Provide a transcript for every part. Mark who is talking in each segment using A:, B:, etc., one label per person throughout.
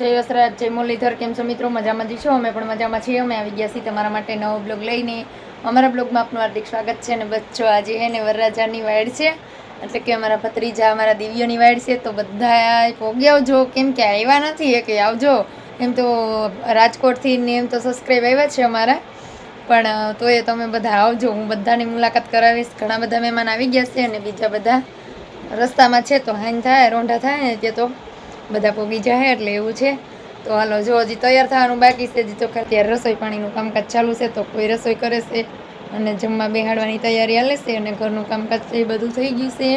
A: જય વસરાજ, જય મુરલીધર, કેમ છો મિત્રો? મજામાં જ છો? અમે પણ મજામાં છીએ. અમે આવી ગયા છીએ તમારા માટે નવો બ્લોગ લઈને. અમારા બ્લોગમાં આપનું હાર્દિક સ્વાગત છે અને બચ્ચો આજે હે ને વરરાજાની વાડ છે. એટલે કે અમારા ભત્રીજા, અમારા દિવ્યની વાડ છે. તો બધા પોગી આવજો. કેમ કે આવ્યા નથી, એ કે આવજો. એમ તો રાજકોટથી ને એમ તો સબસ્ક્રાઈબ આવ્યા છે અમારા. પણ તો એ તમે બધા આવજો. હું બધાની મુલાકાત કરાવીશ. ઘણા બધા મહેમાન આવી ગયા છે અને બીજા બધા રસ્તામાં છે. તો હાઈન થાય, રોંઢા થાય ને તે તો. બધા પોગી જાય એટલે એવું છે. તો હાલો, જો હજી તૈયાર થવાનું બાકી છે, હજી તો અત્યારે રસોઈ પાણીનું કામકાજ ચાલુ છે, તો કોઈ રસોઈ કરે છે અને જમવા બેહાડવાની તૈયારી હાલે છે અને ઘરનું કામકાજ છે એ બધું થઈ ગયું છે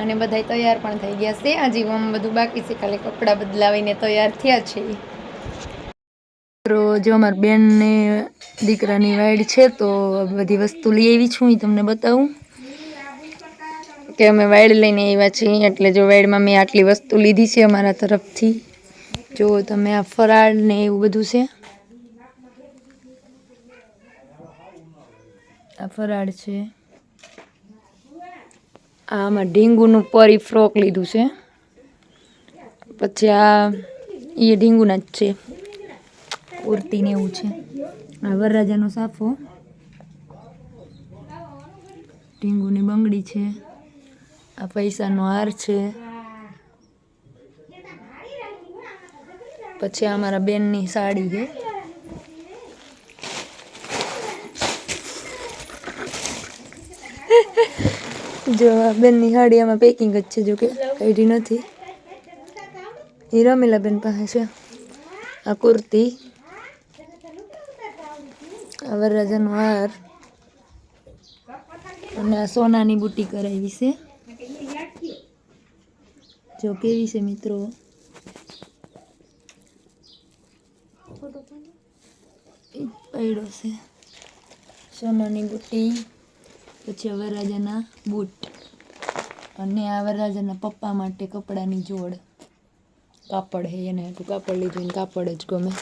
A: અને બધાય તૈયાર પણ થઈ ગયા છે. હજી આમ બધું બાકી છે, ખાલી કપડાં બદલાવીને તૈયાર થયા છે. જો અમારા બેનને દીકરાની વાઈડ છે, તો બધી વસ્તુ લઈ આવી છું એ તમને બતાવું. કે અમે વાઇડ લઈને આવ્યા છીએ, એટલે જો વાઈડમાં મેં આટલી વસ્તુ લીધી છે અમારા તરફથી. જો તમે આ ફરાળ ને એવું બધું છે. આ ફરાળ છે. આમાં ઢીંગુનું પરી ફ્રોક લીધું છે. પછી આ એ ઢીંગુના જ છે. કુર્તી એવું છે. આ વરરાજાનો સાફો. ઢીંગુની બંગડી છે. આ પૈસાનો હાર છે. પછી આ મારા બેનની સાડી છે. જો આ બેનની સાડી આમાં પેકિંગ જ છે, જો કે કાઢી નથી. એ રમીલાબેન પાસે છે. આ કુર્તી. આ વરરાજાનો હાર. અને આ સોનાની બુટી કરાવી છે. જો કેવી છે મિત્રો પડ્યો છે સોનાની બુટ્ટી પછી વરરાજાના બૂટ અને આ વરરાજાના પપ્પા માટે કપડાની જોડ કાપડ હે એને હતું કાપડ લીધું કાપડ જ ગમે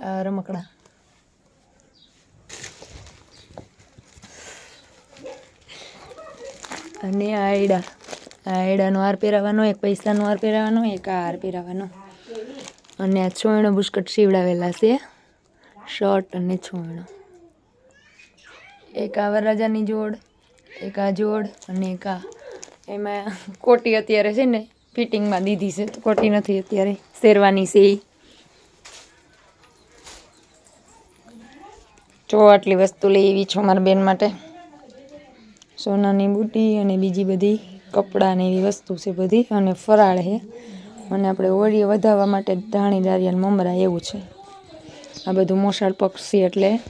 A: આ રમકડા અને આયડા. આયડાનો હાર પહેરાવાનો, એક પૈસાનો હાર પહેરાવાનો, એક આ હાર પહેરાવાનો. અને આ છોયણો બુસ્કટ સીવડાવેલા છે. શર્ટ અને છોયણો. એક આ વરરાજાની જોડ, એક આ જોડ અને એક આ. એમાં કોટી અત્યારે છે ને, ફિટિંગમાં દીધી છે. કોટી નથી અત્યારે. શેરવાની છે જો આટલી વસ્તુ લઈ એવી છું મારા બેન માટે. સોનાની બુટી અને બીજી બધી કપડાં એવી વસ્તુ છે બધી. અને ફરાળ છે. અને આપણે ઓળીએ વધારવા માટે ધાણી દારિયાને મમરા એવું છે. આ બધું મોસાળ પક્ષી એટલે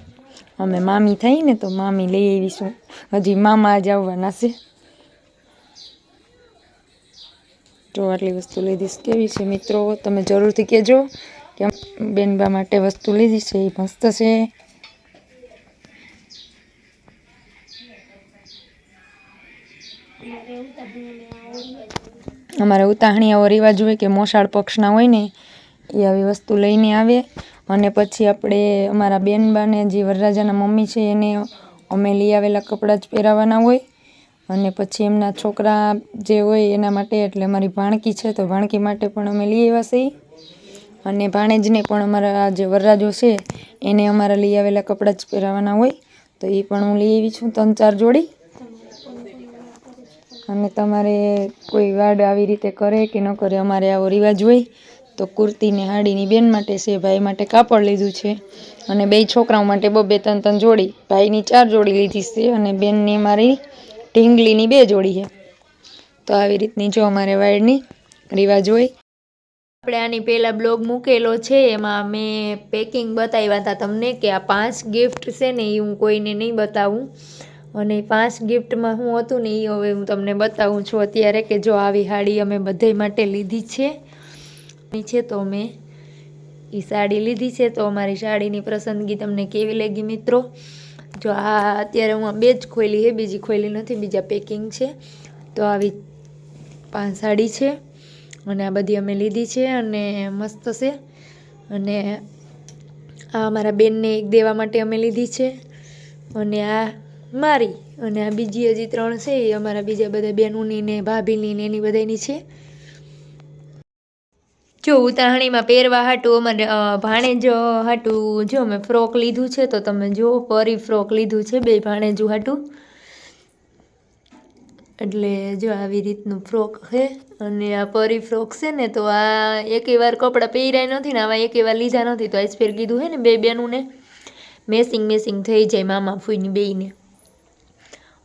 A: અમે મામી થઈ ને તો મામી લઈ આવીશું. હજી મામા જ આવવાના છે. જો આટલી વસ્તુ લીધીશ. કેવી છે મિત્રો? તમે જરૂરથી કહેજો કે બેનબા માટે વસ્તુ લીધી છે. એ મસ્ત છે. અમારે ઉતાહણી આવો રિવાજ હોય કે મોસાળ પક્ષના હોય ને એ આવી વસ્તુ લઈને આવે. અને પછી આપણે અમારા બેનબાને, જે વરરાજાના મમ્મી છે, એને અમે લઈ આવેલા કપડાં જ પહેરાવવાના હોય. અને પછી એમના છોકરા જે હોય એના માટે, એટલે અમારી ભાણકી છે, તો ભાણકી માટે પણ અમે લઈ આવ્યા છીએ અને ભાણેજને પણ અમારા જે વરરાજો છે, એને અમારા લઈ આવેલા કપડાં જ પહેરાવવાના હોય. તો એ પણ હું લઈ આવી છું ત્રણ ચાર જોડી. અને તમારે કોઈ વાડ આવી રીતે કરે કે ન કરે, અમારે આવો રિવાજ હોય, તો કુર્તીને હાડીની બેન માટે છે, ભાઈ માટે કાપડ લીધું છે. અને બે છોકરાઓ માટે બબે ત્રણ ત્રણ જોડી, ભાઈની ચાર જોડી લીધી છે અને બેનની મારી ઢીંગલીની બે જોડી છે. તો આવી રીતની જો અમારે વાડની રિવાજ હોય. આપણે આની પહેલાં બ્લોગ મૂકેલો છે, એમાં મેં પેકિંગ બતાવ્યા હતા તમને કે આ પાંચ ગિફ્ટ છે ને એ હું કોઈને નહીં બતાવું. અને પાંચ ગિફ્ટમાં શું હતું ને એ હવે હું તમને બતાવું છું અત્યારે કે જો આવી સાડી અમે બધે માટે લીધી છે. છે તો મેં એ સાડી લીધી છે તો અમારી સાડીની પસંદગી તમને કેવી લાગી મિત્રો? જો આ અત્યારે હું બે જ ખોલી છે બીજી ખોલી નથી, બીજા પેકિંગ છે. તો આવી પાંચ સાડી છે અને આ બધી અમે લીધી છે અને મસ્ત છે. અને આ અમારા બેનને એક દેવા માટે અમે લીધી છે. અને આ મારી અને આ બીજી હજી ત્રણ છે, એ અમારા બીજા બધા બહેનોની ને ભાભીની ને એની બધાની છે. જો ઉતાહણીમાં પહેરવા હાટું અમારે ભાણેજ હાટું જો મેં ફ્રોક લીધું છે, તો તમે જો પરી ફ્રોક લીધું છે, બે ભાણેજું હાટું. એટલે જો આવી રીતનું ફ્રોક છે, અને આ પરી ફ્રોક છે ને, તો આ એકેય વાર કપડાં પહેર્યા નથી ને, આવા એકેય વાર લીધા નથી, તો આજ ફેર કીધું હે ને, બે બેનું મેસિંગ મેસિંગ થઈ જાય મામા ફૂઈની બેયને.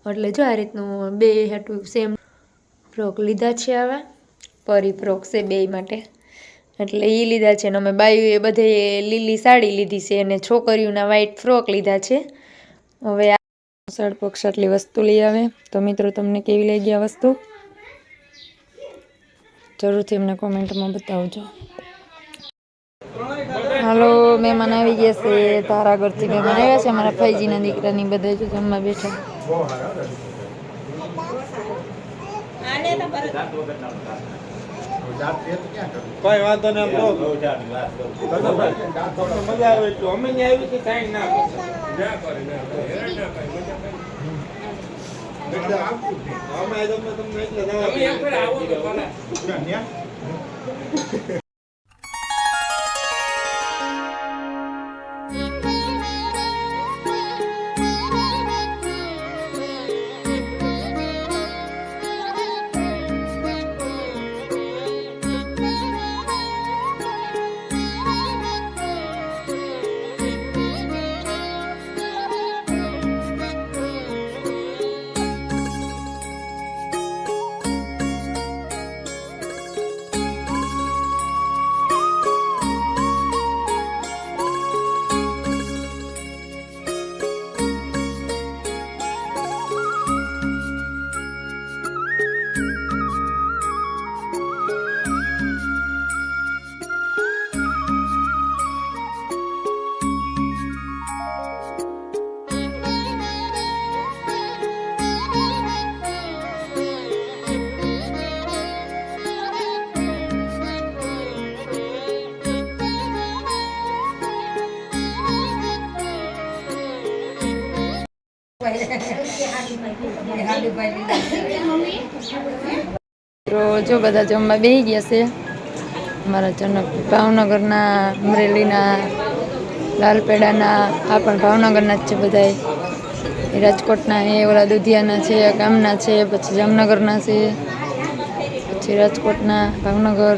A: એટલે જો આ રીતનું બે હેઠું સેમ ફ્રોક લીધા છે આવા, પરી ફ્રોક છે બે માટે. એટલે એ લીધા છે ને અમે બાયુએ બધે લીલી સાડી લીધી છે અને છોકરીઓના વ્હાઈટ ફ્રોક લીધા છે. હવે આ શર્ટ પક્ષ આટલી વસ્તુ લઈ આવે. તો મિત્રો, તમને કેવી લાગી આ વસ્તુ? જરૂરથી અમને કોમેન્ટમાં બતાવજો. હાલો, મહેમાન આવી ગયા છે. તારા ઘરથી મહેમાન આવ્યા છે. અમારા ફાઈજીના દીકરાની બધા જમવા બેઠા.
B: કોઈ વાંધો નહીં આમ તો તમને મજા આવે એટલું. અમે ત્યાં આવી કે કાંઈ ના અમે તમને એટલે
A: જો બધા જમવા બેસી ગયા છે. અમારા જનક ભાવનગરના, અમરેલીના, લાલપેડાના, આ પણ ભાવનગરના જ છે બધા રાજકોટના એ ઓલા દુધિયાના છે ગામના છે, પછી જામનગરના છે, પછી રાજકોટના, ભાવનગર.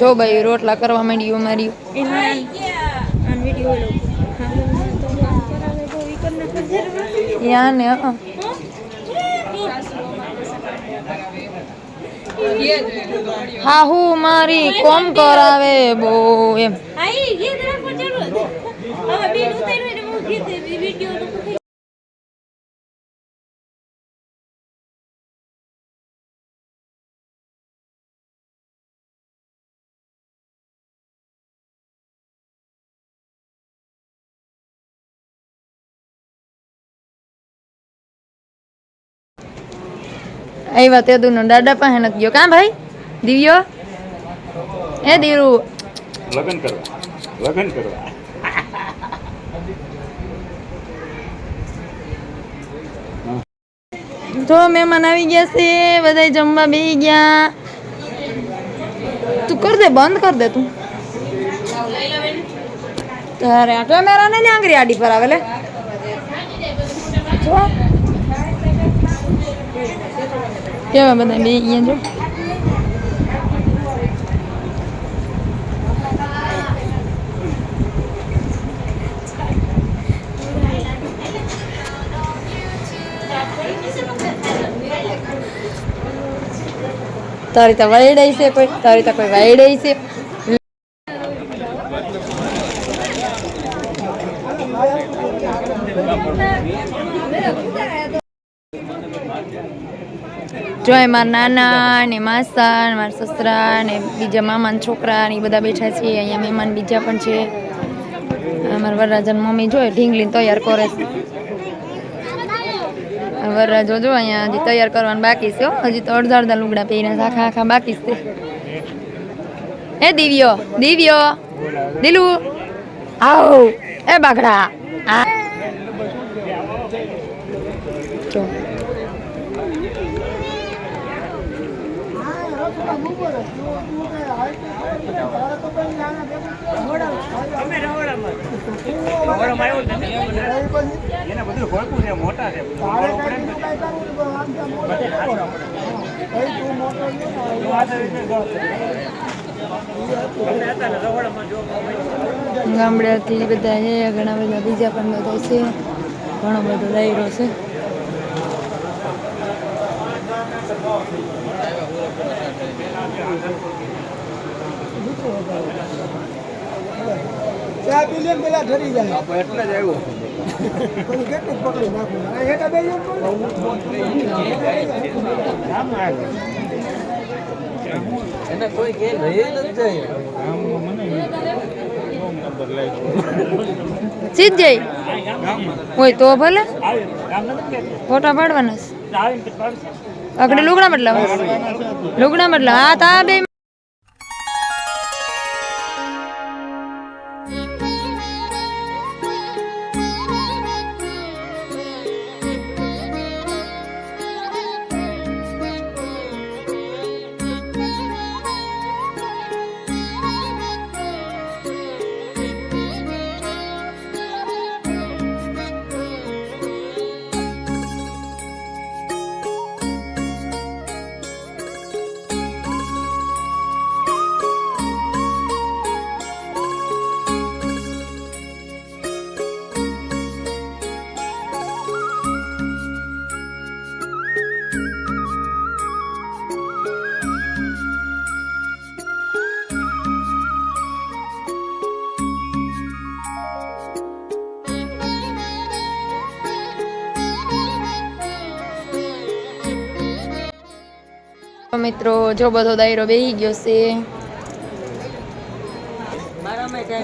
A: જો ભાઈ રોટલા કરવા માંડ્યું અમારી. યાને હા હું. મારી કોમ કરાવે બો એમ. આવ્યા તે દુનો દાદા પાસે નથી ગયો. કાં ભાઈ? દિવ્યો? એ દીરુ?
C: લગન કરવા. લગન કરવા.
A: જો મહેમાન આવી ગયા છે બધા જમવા બેસી ગયા. તું કર દે બંધ કર દે તું. તારે આ કેમેરા ને આંગળી આડી પર આવે લે જો કેવા બધા બે ગયા જો? તારી તો વાયડાઈ છે કોઈ, તારી તો કોઈ વાયડાઈ છે. જો મારા નાના ને માસા મારા સસરા ને બીજા મામા ને છોકરા ને બધા બેઠા છે. અહીંયા મહેમાન બીજા પણ છે. અમારા વરરાજન મમ્મી જોઈ ઢીંગલી તૈયાર કરે છે. વરરાજો જો અહીંયા હજી તૈયાર કરવાનું બાકી છે હો. હજી તો અડધા અડધા લુગડા પહેરીને આખા આખા બાકી છે. એ દિવ્યો દિવ્યો. દિલુ. આવ. એ બાગડા. આ જો
C: એને બધું ભરપૂર છે મોટા છે બધું પડે ને
A: ગામડેથી બધા છે ઘણા બધા બીજા પણ બધા છે. ઘણો બધો દાયરો છે.
D: ચા પી લે પેલા ઠરી જાય.
C: એટલે જ આવ્યો.
D: પછી કેટલું પકડી નાખું? હેઠા બે
B: એને કોઈ કે લઈ નથી જાય.
A: સીધ જઈ હોય તો ભલે. ફોટા પાડવાના છે. આગળ લુગડા બદલાવા. લુગડા બદલાવા. હા તા બે મિત્રો, જો બધો દાયરો બેહી ગયો છે.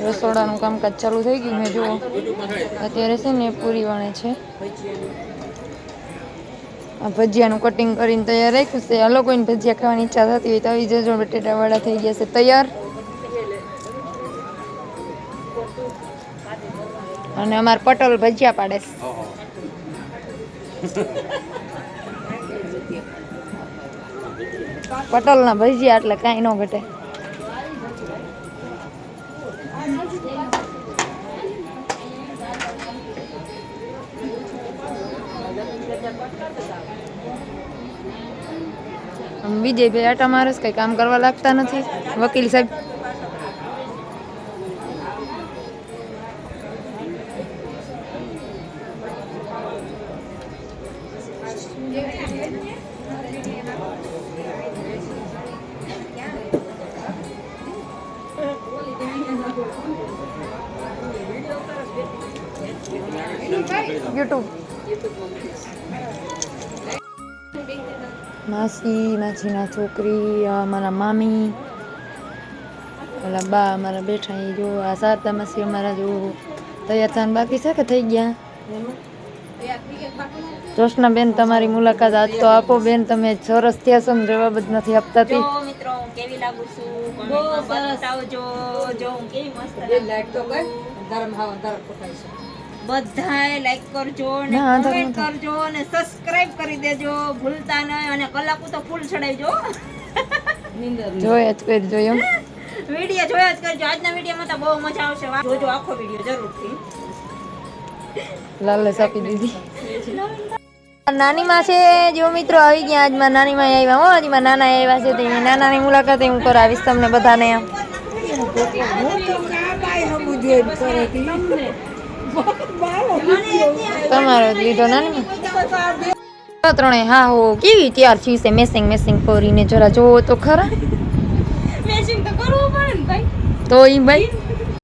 A: રસોડાનું કામકાજ ચાલુ થઈ ગયું મેં જુઓ અત્યારે છે ને પૂરી વણે છે. ભજીયાનું કટિંગ કરીને તૈયાર રાખ્યું છે. આ લોકોને ભજીયા ખાવાની ઈચ્છા થતી હોય તો આવી જજો, બટેટાવાળા થઈ ગયા છે તૈયાર. અને અમારે પટોલ ભજીયા પાડે છે. પટોલના ભજીયા એટલે કાંઈ ન ઘટે. બીજે વિજયભાઈ આટા મારસ કઈ કામ કરવા લાગતા નથી. વકીલ સાહેબ. માસી માસીના છોકરી મારા મામી ઓલા બા અમારા બેઠા જો, આ સારતા માસી અમારા જો તૈયાર થવાનું બાકી છે કે થઈ ગયા? જોશના બેન તમારી મુલાકાત આજ તો આપો બેન તમે સરસ થયા છો જવાબ જ નથી આપતા તી
E: મિત્રો હું કેવી લાગુ છું? બહુ સરસ. આવજો જો હું કેવી મસ્ત લાગુ બધાએ લાઈક કરજો ને
A: ના,
E: કમેન્ટ કરજો અને સબસ્ક્રાઇબ કરી દેજો. ભૂલતા નહીં અને કલાકુ તો ફૂલ ચડાવજો.
A: જોયા જ કરી એમ.
E: વીડિયો જોયા જ કરજો. આજના વિડીયોમાં તો બહુ મજા આવશે. જોજો આખો વીડિયો જરૂરથી.
A: લાલચ આપી દીધી. નાની માં છે જો મિત્રો આવી ગયા આજ મારા નાની માં આવ્યા હો આજમાં નાના આવ્યા છે તેની નાનાની મુલાકાત હું કરાવીશ તમને બધાને. તમારો જ લીધો નાની ત્રણે હા હો કેવી ત્યાર થયું છે મેસિંગ મેસિંગ કરીને જરા જોવો તો ખરા.
E: મેસિંગ તો કરવું પડે ને ભાઈ.
A: તો ઈ ભાઈ